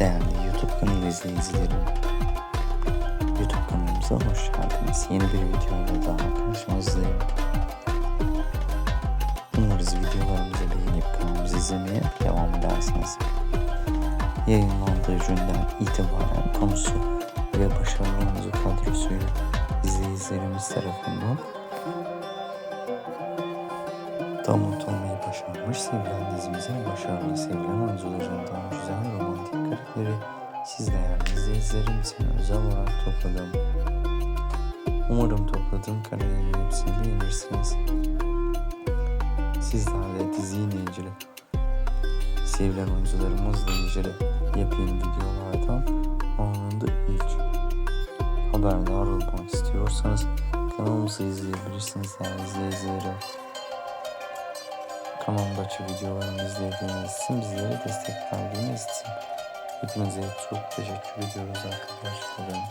Değerli YouTube kanalı izleyicileri, YouTube kanalımıza hoş geldiniz. Yeni bir videoyla daha karşınızdayım. Umarız videolarımızı beğenip kanalımızı izlemeye devam edersiniz. Yayınlandığı günden itibaren konusu ve başarılı oyuncu kadrosuyla izleyicilerimiz tarafından Damlat olmayı başarmış sevilen dizimizin başarılı sevilen oyuncularından izleyicilerim için özel olarak topladım. Umarım topladığım karelerin hepsini beğenirsiniz. Sizler de diziyle ilgili sevilen oyuncularımızla ilgili yepyeni videolardan anında ilk haberdar olmak istiyorsanız kanalımızı izleyebilirsiniz değerli izleyicilerim. Kanalımdaki videolarımı izlediğiniz için bizlere destek verdiğiniz için Hepinize çok teşekkür ediyoruz arkadaşlarım.